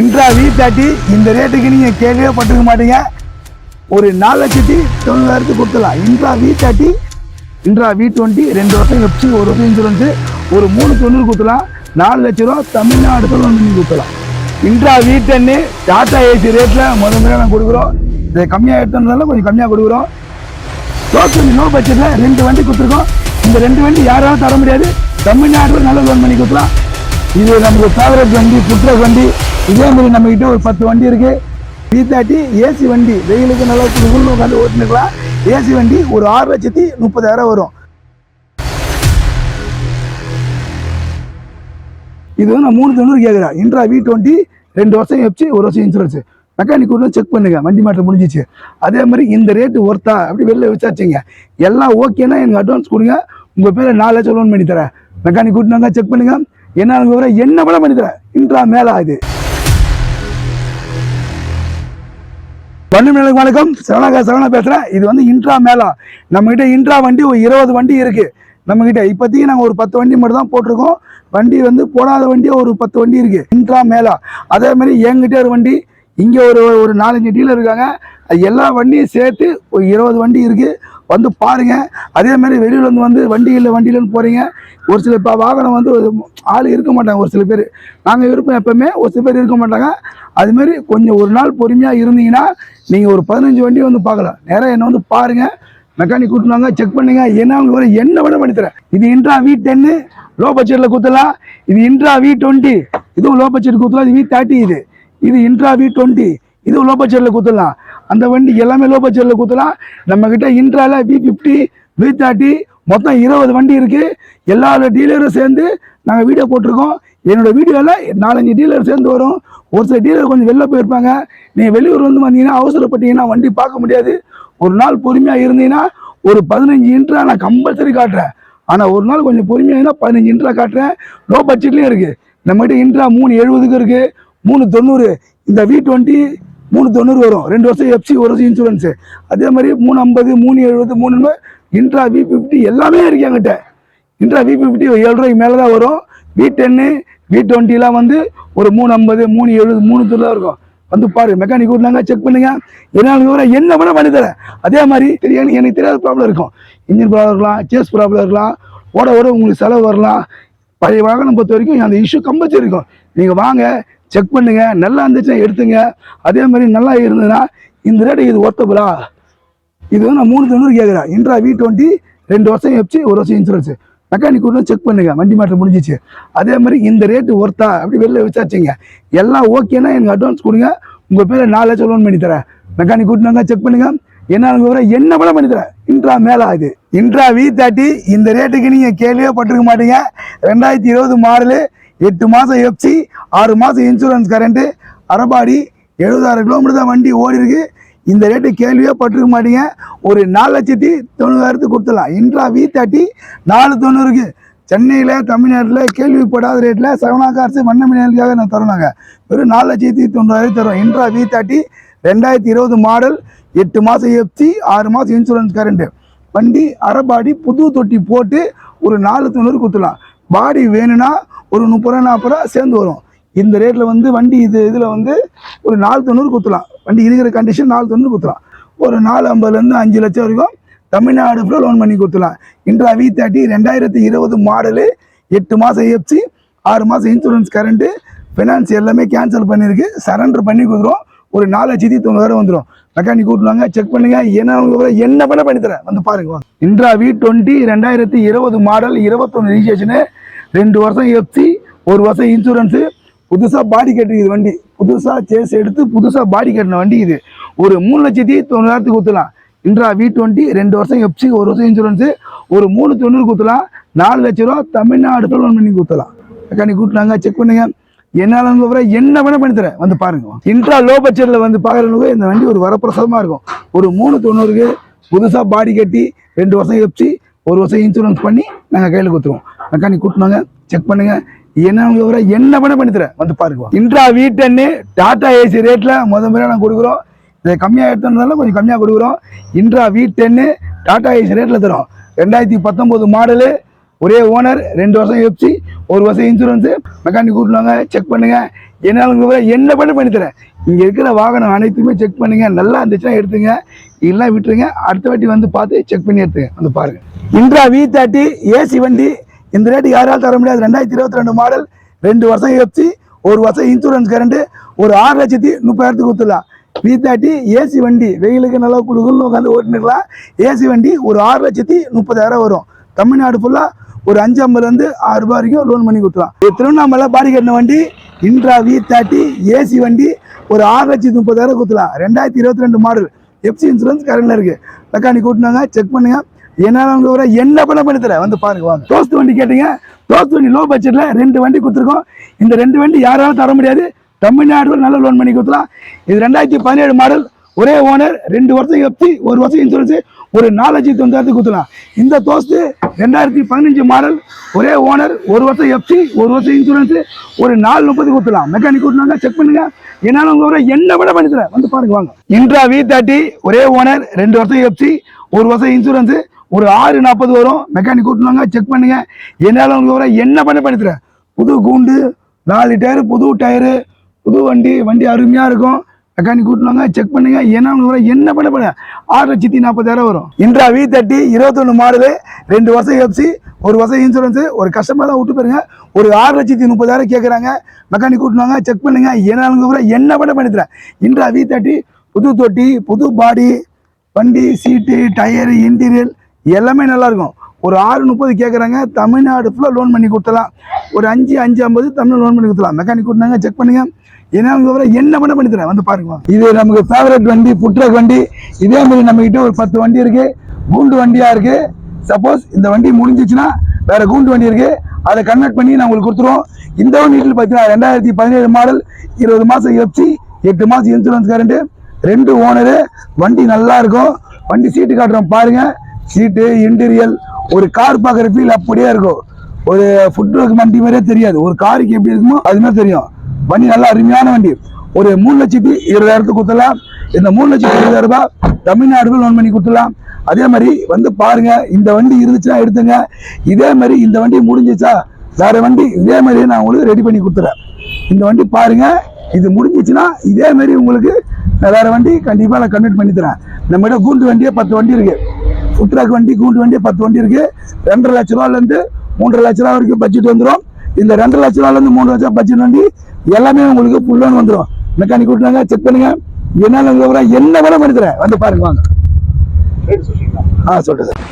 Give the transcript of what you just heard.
Intra V thirty இந்த ரேட்டுக்கு நீங்கள் கேட்கவே பட்டுக்க மாட்டீங்க. ஒரு நாலு லட்சத்தி தொண்ணூறாயிரத்துக்கு கொடுத்துடலாம். Intra V thirty Intra V twenty ரெண்டு வருஷம் எப்சி ஒரு வருஷம் இன்சூரன்ஸு ஒரு மூணு தொண்ணூறு கொடுத்துலாம் நாலு லட்ச ரூபா தமிழ்நாடு லோன் பண்ணி கொடுத்துலாம் இன்ட்ரா வி டென்னு டாட்டா ஏசி ரேட்டில் முதல் முறையாக நாங்கள் கொடுக்குறோம். இதை கம்மியாக எடுத்ததுனால கொஞ்சம் கம்மியாக கொடுக்குறோம். டோக்கன் நோ பட்ஜெட்டில் ரெண்டு வண்டி கொடுத்துருக்கோம். இந்த ரெண்டு வண்டி யாராலும் தர முடியாது. தமிழ்நாட்டில் நல்ல லோன் பண்ணி கொடுக்கலாம் இது நமக்கு ஃபேவரட் வண்டி புட்ரஸ் வண்டி. இதே மாதிரி நம்ம கிட்ட ஒரு பத்து வண்டி இருக்கு. பி தேர்ட்டி ஏசி வண்டி. வெயிலுக்கு நல்லா உள்ள உட்காந்து ஓட்டுனுக்கலாம். ஏசி வண்டி ஒரு ஆறு லட்சத்தி முப்பதாயிரம் வரும். இது வந்து நான் மூணு தொண்ணூறு கேட்குறேன் இன்ட்ரா வி டுவெண்ட்டி ரெண்டு வருஷம் எப்சி ஒரு வருஷம் இன்சூரன்ஸ் மெக்கானிக் கூட செக் பண்ணுங்க. வண்டி மாட்டில் முடிஞ்சிச்சு. அதே மாதிரி இந்த ரேட்டு ஒர்த்தா அப்படி வெளில விசாரிச்சிங்க. எல்லாம் ஓகேன்னா எனக்கு அட்வான்ஸ் கொடுங்க. உங்கள் பேரை நாலு லட்சம் லோன் பண்ணி தரேன் மெக்கானிக் கூட்டினாங்க செக் பண்ணுங்க. என்ன விவர என்ன கூட பண்ணி தரேன் இன்ட்ரா மேலே ஆகுது. வண்டி வணக்கம். சரவணா சரவணா பேசுகிறேன் இது வந்து இன்ட்ரா மேலா நம்மகிட்ட இன்ட்ரா வண்டி ஒரு இருபது வண்டி இருக்குது நம்மகிட்ட இப்போதைக்கு நாங்கள் ஒரு பத்து வண்டி மட்டும் தான் போட்டிருக்கோம். வண்டி வந்து போடாத வண்டி ஒரு பத்து வண்டி இருக்குது இன்ட்ரா மேலா அதேமாதிரி என்கிட்ட ஒரு வண்டி இங்கே ஒரு ஒரு நாலஞ்சு டீலர் இருக்காங்க. எல்லா வண்டியும் சேர்த்து ஒரு இருபது வண்டி இருக்குது வந்து பாருங்கள் அதே மாதிரி வெளியில் வந்து வந்து வண்டி இல்லை வண்டியிலன்னு போகிறீங்க ஒரு சில இப்போ வாகனம் வந்து ஒரு ஆள் இருக்க மாட்டாங்க ஒரு சில பேர். நாங்கள் இருப்போம் எப்போவுமே ஒரு சில பேர் இருக்க மாட்டாங்க. அதுமாரி கொஞ்சம் ஒரு நாள் பொறுமையாக இருந்தீங்கன்னா நீங்கள் ஒரு பதினஞ்சு வண்டி வந்து பார்க்கலாம். நேராக என்னை வந்து பாருங்கள் மெக்கானிக் கூட்டினாங்க செக் பண்ணுங்க. என்ன உங்களுக்கு என்ன விட பண்ணித்தரேன் இது இன்ட்ரா வி டென்னு லோ பட்ஜெட்டில் குத்தலாம். இது இன்ட்ரா வி டுவெண்ட்டி இதுவும் லோ பட்ஜெட் குத்தலாம். இது வி தேர்ட்டி இது. இது இன்ட்ரா வி டுவெண்ட்டி இதுவும் லோ பட்ஜெட்டில் குத்தலாம். அந்த வண்டி எல்லாமே லோ பட்ஜெட்டில் கொடுத்துலாம் நம்ம கிட்ட இன்ட்ரால வி ஃபிஃப்டி வி தேர்ட்டி மொத்தம் இருபது வண்டி இருக்கு. எல்லா டீலரும் சேர்ந்து நாங்கள் வீடியோ போட்டிருக்கோம். என்னோட வீடியோவில் நாலஞ்சு டீலர் சேர்ந்து வரும். ஒரு சில டீலர் கொஞ்சம் வெளில போயிருப்பாங்க. நீங்கள் வெளியூர் வந்து வந்தீங்கன்னா அவசரப்பட்டீங்கன்னா வண்டி பார்க்க முடியாது. ஒரு நாள் பொறுமையாக இருந்தீங்கன்னா ஒரு பதினஞ்சு இன்ட்ரா நான் கம்பல்சரி காட்டுறேன். ஆனால் ஒரு நாள் கொஞ்சம் பொறுமையாக இருந்தால் பதினஞ்சு இன்ட்ரா காட்டுறேன். லோ பட்ஜெட்லேயும் இருக்குது நம்மகிட்ட இன்ட்ரா மூணு எழுபதுக்கு இருக்குது மூணு தொண்ணூறு. இந்த வி டுவெண்ட்டி மூணு தொண்ணூறு வரும். ரெண்டு வருஷம் எஃப்சி ஒரு வருஷம் இன்சூரன்ஸு அதே மாதிரி மூணு ஐம்பது மூணு எழுபது மூணு இன்ட்ரா வி ஃபிஃப்டி எல்லாமே இருக்கு என்கிட்ட. இன்ட்ரா வி ஃபிஃப்டி ஏழு ரூபாய்க்கு மேலே தான் வரும் வி டென்னு வி டுவெண்ட்டிலாம் வந்து ஒரு மூணு ஐம்பது மூணு எழுபது மூணு தொண்ணூறு இருக்கும். வந்து பாரு மெக்கானிக் கூட்டினாங்க செக் பண்ணுங்க. என்ன விவரம் என்ன வேணால் பண்ணி தரேன். அதே மாதிரி தெரிய எனக்கு எனக்கு தெரியாத ப்ராப்ளம் இருக்கும். இன்ஜின் ப்ராப்ளம் இருக்கலாம் சேஸ் ப்ராப்ளம் இருக்கலாம். ஓட ஓட உங்களுக்கு செலவு வரலாம். பழைய வாகனம் பொறுத்த வரைக்கும் அந்த இஷ்யூ கம்பல்சரி இருக்கும். நீங்கள் வாங்க செக் பண்ணுங்க. நல்லா இருந்துச்சுன்னா எடுத்துங்க. அதே மாதிரி நல்லா இருந்ததுன்னா இந்த ரேட்டு இது ஒர்த்தபுளா இது வந்து நான் மூணு தொண்ணூறு கேட்குறேன் இன்ட்ரா வி டுவெண்ட்டி ரெண்டு வருஷம் எப்சி ஒரு வருஷம் இன்சூரன்ஸ் மெக்கானிக் கூட செக் பண்ணுங்க. வண்டி மாற்றம் முடிஞ்சிச்சு. அதே மாதிரி இந்த ரேட்டு ஒர்த்தா அப்படி வெளில விசாரிச்சிங்க. எல்லாம் ஓகேன்னா எனக்கு அட்வான்ஸ் கொடுங்க. உங்கள் பேரை நாலு லட்சம் லோன் பண்ணி தரேன். மெக்கானிக் கூட்டினாங்க செக் பண்ணுங்க. என்ன விவரம் என்ன கூட பண்ணி தரேன். இன்ட்ரா மேலே ஆகுது. இன்ட்ரா வி தேர்ட்டி இந்த ரேட்டுக்கு நீங்கள் கேள்வியே பட்டிருக்க மாட்டீங்க. ரெண்டாயிரத்தி இருபது மாடலு எட்டு மாதம் எஃப்சி ஆறு மாதம் இன்சூரன்ஸ் கரண்ட்டு அரைபாடி எழுபதாயிரம் கிலோமீட்டர் தான் வண்டி ஓடி இருக்கு இந்த ரேட்டு கேள்வியே பட்டிருக்க மாட்டீங்க. ஒரு நாலு லட்சத்தி தொண்ணூறாயிரத்துக்கு கொடுத்துடலாம். இன்ட்ரா வி தேர்ட்டி நாலு தொண்ணூறுக்கு. சென்னையில் தமிழ்நாட்டில் கேள்விப்படாத ரேட்டில் சரவணா கார்ஸ் வண்ணமணிகளுக்காக நான் தரோம் வெறும் நாலு லட்சத்தி தொண்ணூறாயிரம் தரோம். இன்ட்ரா வி தேர்ட்டி ரெண்டாயிரத்தி இருபது மாடல் எட்டு மாதம் எஃப்சி ஆறு மாதம் இன்சூரன்ஸ் கரண்ட்டு வண்டி அரைபாடி புது தொட்டி போட்டு ஒரு நாலு தொண்ணூறு கொடுத்துடலாம். பாடி வேணும்னா ஒரு முப்பது ரூபா நாற்பது ரூபா சேர்ந்து வரும். இந்த ரேட்டில் வந்து வண்டி இது இதில் வந்து ஒரு நாலு தொண்ணூறு குத்தலாம். வண்டி இருக்கிற கண்டிஷன் நாலு தொண்ணூறு குத்தலாம். ஒரு நாலு ஐம்பதுலேருந்து அஞ்சு லட்சம் வரைக்கும் தமிழ்நாடு ஃபுல்லாக லோன் பண்ணி கொடுத்துலாம் இன்ட்ரா வி தேர்ட்டி ரெண்டாயிரத்தி இருபது மாடலு எட்டு மாதம் எஃப்சி ஆறு மாதம் இன்சூரன்ஸ் கரண்ட்டு ஃபினான்ஸ் எல்லாமே கேன்சல் பண்ணியிருக்கு. சரண்டர் பண்ணி கொடுக்குறோம் ஒரு நாலு லட்சத்தி தொண்ணூறு வந்துடும் மெக்கானிக் கூட்டுவாங்க செக் பண்ணுங்க. என்ன என்ன பண்ண பண்ணி தரேன்? வந்து பாருங்க இன்ட்ரா வி டுவெண்ட்டி ரெண்டாயிரத்தி இருபது மாடல் இருபத்தொன்று ரிஜிஸ்ட்ரேஷனு ரெண்டு வருஷம் எஃப்சி ஒரு வருஷம் இன்சூரன்ஸு புதுசாக பாடி கட்டிருக்குது வண்டி. புதுசாக சேஸ் எடுத்து புதுசாக பாடி கட்டின வண்டி இது. ஒரு மூணு லட்சத்தி தொண்ணூறாயிரத்துக்கு ஊற்றலாம் இன்ட்ரா வி டுவெண்ட்டி ரெண்டு வருஷம் எஃப்சி ஒரு வருஷம் இன்சூரன்ஸு ஒரு மூணு தொண்ணூறு ஊற்றலாம் நாலு லட்ச ரூபா தமிழ்நாடு லோன் பண்ணி ஊற்றலாம் மெக்கானிக் கூட்டினாங்க செக் பண்ணுங்க. என்னாலும் அப்புறம் என்ன வேணால் பண்ணி தரேன். வந்து பாருங்க. இன்ட்ரா லோ பட்ஜெட்டில் வந்து பாக்குறவங்க இந்த வண்டி ஒரு வரப்பிரசாதமாக இருக்கும். ஒரு மூணு தொண்ணூறுக்கு புதுசாக பாடி கட்டி ரெண்டு வருஷம் எப்சி ஒரு வருஷம் இன்சூரன்ஸ் பண்ணி நாங்கள் கையில் கொடுத்துருவோம். மெக்கானிக் கூட்டினாங்க செக் பண்ணுங்க. என்ன விவரம் என்ன பண்ண பண்ணி வந்து பாருங்க. இன்ட்ரா வீட்டன்னு டென்னு டாடா ஏசி ரேட்ல முத முறையாக நாங்கள் கொடுக்குறோம். இதை கம்மியாக எடுத்ததுனால கொஞ்சம் கம்மியாக கொடுக்குறோம். இன்ட்ரா வீட்டன்னு டென்னு டாடா ஏசி ரேட்டில் தரோம். ரெண்டாயிரத்தி பத்தொம்போது மாடலு ஒரே ஓனர் ரெண்டு வருஷம் எஃப்சி ஒரு வருஷம் இன்சூரன்ஸு மெக்கானிக் கூட்டினாங்க செக் பண்ணுங்க. என்னால் என்ன பண்ண பண்ணி தரேன். இங்கே இருக்கிற வாகனம் அனைத்துமே செக் பண்ணுங்க. நல்லா இருந்துச்சுன்னா எடுத்துங்க. இல்லை விட்டுருங்க. அடுத்த வாட்டி வந்து பார்த்து செக் பண்ணி எடுத்துங்க. வந்து பாருங்க. இன்ட்ரா வி தேர்ட்டி ஏசி வண்டி. இந்த ரேட்டு யாராலும் தர முடியாது? ரெண்டாயிரத்தி இருபத்தி ரெண்டு மாடல் ரெண்டு வருஷம் எஃப்சி ஒரு வருஷம் இன்சூரன்ஸ் கரண்ட் ஒரு ஆறு லட்சத்தி முப்பதாயிரத்துக்கு கொடுத்துடலாம். வி தேர்ட்டி ஏசி வண்டி. வெயிலுக்கு நல்லா குழுகுன்னு உட்காந்து ஓட்டினுக்கலாம் ஏசி வண்டி ஒரு ஆறு லட்சத்தி முப்பதாயிரம் வரும். தமிழ்நாடு ஃபுல்லாக ஒரு அஞ்சு ஐம்பதுலேருந்து ஆறு ரூபா வரைக்கும் லோன் பண்ணி கொடுத்துலாம் திருவண்ணாமலை பாடி கட்டின வண்டி இன்ட்ரா வி தேர்ட்டி ஏசி வண்டி ஒரு ஆறு லட்சத்தி முப்பதாயிரம் கொடுத்துலாம் ரெண்டாயிரத்தி இருபத்தி ரெண்டு மாடல் எஃப்சி இன்சூரன்ஸ் கரண்டில் இருக்குது மெக்கானிக் கூட்டினாங்க செக் பண்ணுங்க. என்னால் ஒரு என்ன பண்ண பண்ணி தரேன்? வந்து பாருங்க வாங்க. தோஸ்து வண்டி கேட்டீங்க. தோஸ்து வண்டி லோ பட்ஜெட்டில் ரெண்டு வண்டி கொடுத்துருக்கோம். இந்த ரெண்டு வண்டி யாராலும் தர முடியாது. தமிழ்நாடு நல்ல லோன் பண்ணி கொடுத்துலாம் இது ரெண்டாயிரத்தி பதினேழு மாடல் ஒரே ஓனர் ரெண்டு வருஷம் எஃப்சி ஒரு வருஷம் இன்சூரன்ஸ் ஒரு நாலு லட்சத்தி தொண்ணூறு கொடுத்துலாம் இந்த தோஸ்து ரெண்டாயிரத்தி பதினஞ்சு மாடல் ஒரே ஓனர் ஒரு வருஷம் எஃப்சி ஒரு வருஷம் இன்சூரன்ஸ் ஒரு நாலு முப்பது கொடுத்துலாம் மெக்கானிக் கூட்டினாங்க செக் பண்ணுங்க. என்னால் உங்க என்ன விட பண்ணி தரேன் வந்து பாருங்க வாங்க. இன்ட்ரா வி தேர்ட்டி ஒரே ஓனர் ரெண்டு வருஷம் எஃப்சி ஒரு வருஷம் இன்சூரன்ஸ் ஒரு ஆறு நாற்பது வரும். மெக்கானிக் கூட்டினாங்க செக் பண்ணுங்க. என்னால் உங்களோட என்ன பண்ண பண்ணி புது கூண்டு நாலு டயரு புது டயரு புது வண்டி வண்டி அருமையாக இருக்கும். மெக்கானிக் கூட்டினாங்க செக் பண்ணுங்க. ஏன்னா உங்களுக்கு என்ன பண்ண பண்ண ஆறு லட்சத்தி நாற்பதாயிரம் வரும். இன்ட்ரா வி தேர்ட்டி இருபத்தொன்று மாடலு ரெண்டு வருஷம் எஃப்சி ஒரு வருஷம் இன்சூரன்ஸ் ஒரு கஸ்டமர் தான் விட்டு போயிருங்க. ஒரு ஆறு லட்சத்தி முப்பதாயிரம் கேட்குறாங்க மெக்கானிக் கூட்டினாங்க செக் பண்ணுங்க. ஏன்னா உங்களுக்கு என்ன பண்ண பண்ணித்தரேன் இன்றா இன்ட்ரா வி தேர்ட்டி புது தொட்டி புது பாடி வண்டி சீட்டு டயரு இன்டீரியல் எல்லாமே நல்லா இருக்கும். ஒரு ஆறு முப்பது கேட்குறாங்க தமிழ்நாடு ஃபுல்லாக லோன் பண்ணி கொடுத்தலாம் ஒரு அஞ்சு அஞ்சு ஐம்பது தமிழ் லோன் பண்ணி கொடுத்தலாம் மெக்கானிக் கூட்டினாங்க செக் பண்ணுங்கள் ஏன்னா அவங்க என்ன பண்ண பண்ணி தரேன்? வந்து பாருங்க. இது நமக்கு ஃபேவரட் வண்டி புட்ரக் வண்டி. இதே மாதிரி நம்ம கிட்ட ஒரு பத்து வண்டி இருக்கு. கூண்டு வண்டியா இருக்கு. சப்போஸ் இந்த வண்டி முடிஞ்சிச்சுன்னா வேற கூண்டு வண்டி இருக்கு. அதை கன்வெர்ட் பண்ணி நான் உங்களுக்கு கொடுத்துருவோம். இந்த வண்டி பார்த்தீங்கன்னா ரெண்டாயிரத்தி பதினேழு மாடல் இருபது மாதம் எஃப்சி எட்டு மாதம் இன்சூரன்ஸ் கரண்ட் ரெண்டு ஓனரு வண்டி நல்லா இருக்கும். வண்டி சீட்டு காட்டுறோம் பாருங்க. சீட்டு இன்டீரியல் ஒரு கார் பார்க்குற ஃபீல் அப்படியே இருக்கும். ஒரு ஃபுட் வண்டி மாதிரியே தெரியாது. ஒரு காருக்கு எப்படி இருக்குமோ அது மாதிரி தெரியும். வண்டி நல்லா அருமையான வண்டி. ஒரு மூணு லட்சத்தி இருபதாயிரத்துக்கு கொடுத்துடலாம். இந்த மூணு லட்சத்தி இருபதாயிரம் ரூபாய் தமிழ்நாடுக்கு லோன் பண்ணி கொடுத்துடலாம். அதே மாதிரி வந்து பாருங்க இந்த வண்டி இருந்துச்சுன்னா எடுத்துங்க. இதே மாதிரி இந்த வண்டி முடிஞ்சிச்சா வேற வண்டி இதே மாதிரி நான் உங்களுக்கு ரெடி பண்ணி கொடுத்துறேன். இந்த வண்டி பாருங்க இது முடிஞ்சிச்சுன்னா இதே மாதிரி உங்களுக்கு நான் வேற வண்டி கண்டிப்பாக நான் கன்வெர்ட் பண்ணி தரேன். நம்மகிட்ட கூண்டு வண்டியே பத்து வண்டி இருக்கு. ஃபுட் ட்ராக் வண்டி கூண்டு வண்டி பத்து வண்டி இருக்கு. ரெண்டரை லட்ச ரூபாலேருந்து மூன்றரை லட்ச ரூபா வரைக்கும் பட்ஜெட் வந்துடும் இந்த ரெண்டரை லட்ச ரூபாலேருந்து மூணு லட்ச ரூபா பட்ஜெட் வண்டி எல்லாமே உங்களுக்கு ஃபுல் லோன் வந்துடும் மெக்கானிக் கூட்டினாங்க செக் பண்ணுங்க. என்னால் என்ன வேலை பண்ணி தரேன் வந்து பாருங்க வாங்க. ஆ சொல்றேன் சார்